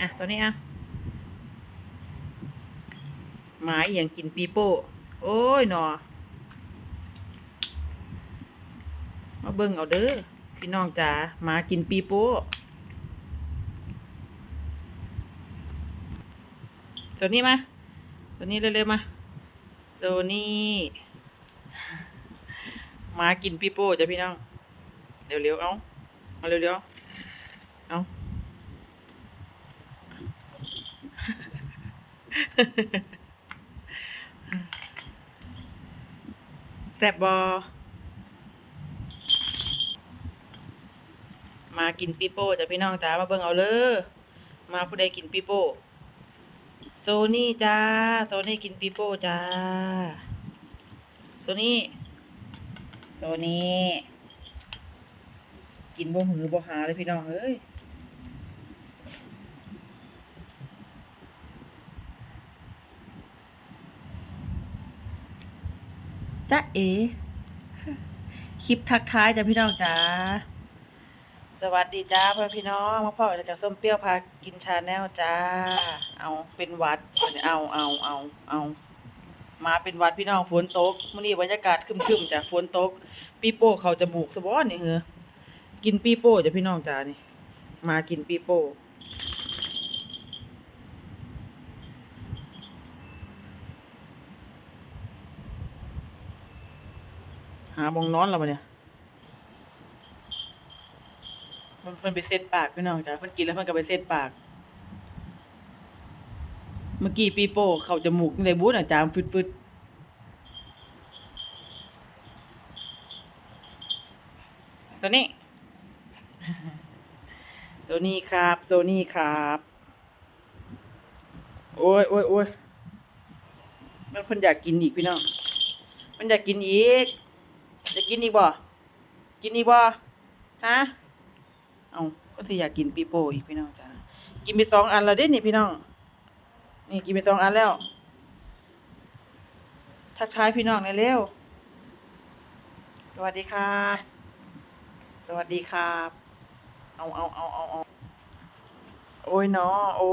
อะตัวนี้อะหมาอย่างกินปีโป้ โอ้ยหนอ มาเบิ่งเอาเด้อ พี่น้องจ๋าหมากินปีโป้ ตัวนี้มา ตัวนี้เร็วๆมา ตัวนี้หมากินปีโป้จ้ะพี่น้อง เร็วๆเอา เอาเร็วๆเอา แซบบอ มากินปีโป้จ้ะพี่น้องจ้ามาเบิ่งเอาเลยมาผู้ใดกินปีโป้ โซนี่จ้า โซนี่กินปีโป้จ้า โซนี่ โซนี่ กินบ่หือบ่หาเลยพี่น้องเอ้ย จ้าเอ คลิปทักทายจ้ะพี่น้องจ้าสวัสดีจ้าพ่อพี่น้องมาพ่อจากส้มเปรี้ยวพากินชาแนลจ้า เอาเป็นวัด เอาเอาเอาเอามาเป็นวัดพี่น้องฝนตกมื้อนี้บรรยากาศครึมๆจ้ะฝนตก ปีโป้เขาจมูกสะบอนนี่เหรอกินปีโป้จ้ะพี่น้องจ้านี่ มากินปีโป้ หาบองนอนแล้วปะเนี่ยมันมันไปเซตปากพี่น้องจ้ะมันกินแล้วมันก็ไปเซตปาก เมื่อกี้ปีโป้เข้าจมูกในบูธอะจามฟึดฟึดตัวนี้ ตัวนี้ครับตัวนี้ครับ โอ้ยโอ้ยโอ้ยมันเพิ่นอยากกินอีกพี่น้อง มันอยากกินอีก จะกินอีกบ่ กินอีกบ่ ฮะ เอาก็สิอยากกินปีโป้อีกพี่น้องจ้ากินไปสองอันแล้วเด้นี่พี่น้อง นี่กินไปสองอันแล้ว ทักทายพี่น้องหน่อยเร็ว สวัสดีครับ สวัสดีครับ เอาเอาเอาเอาเอาโอ้ยเนาะโอ้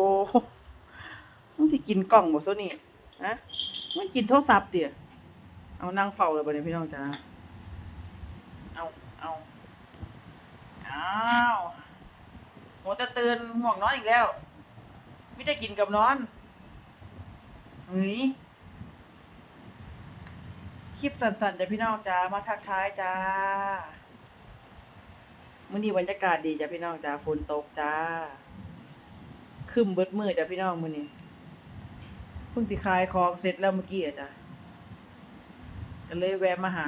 มึงสิกินกล่องบ่ซะนี่ฮะมึงกินโทรศัพท์เดี๋ยเอานั่งเฝ้าเลยบ่เนี่ยพี่น้องจ้าเอา อ้าวหัวตะเตือนห่วงนอนอีกแล้ว ไม่ได้กินกับนอนเฮ้ยคลิปสั้นๆจ้ะพี่น้องจ้ามาทักทายจ้ามื้อนี้บรรยากาศดีจ้ะพี่น้องจ้าฝนตกจ้าครึมเบิดมือจ้ะพี่น้องมื้อนี้เพิ่งสิขายของเสร็จแล้วเมื่อกี้อะจ้ะก็เลยแวะมาหา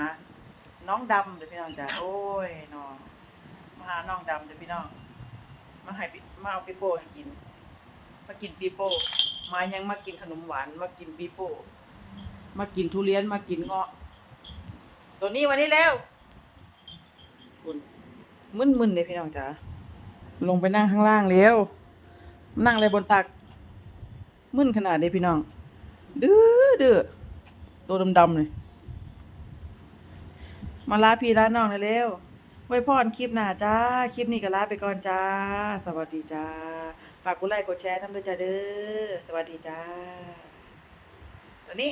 น้องดำจ้ะพี่น้องจ้าโอ้ยน้อง มาหาน้องดำจ้ะพี่น้อง มาให้ปิมาเอาปีโป้ให้กิน มากินปีโป้ มายังมากินขนมหวาน มากินปีโป้ มากินทุเรียน มากินเงาะ ตัวนี้วันนี้แล้วคุณมึนๆเลยพี่น้องจ๋า ลงไปนั่งข้างล่างเร็วนั่งเลยบนตัก มึนขนาดนี้พี่น้อง ดื้อดื้อตัวดำๆเลย มาลาพี่ลาน้องหน่อยเร็ว ไว้พรคลิปหน้าจ้า คลิปนี้ก็ลาไปก่อนจ้า สวัสดีจ้า ฝากกดไลค์กดแชร์ทำด้วยจ้าเด้อ สวัสดีจ้า ตัวนี้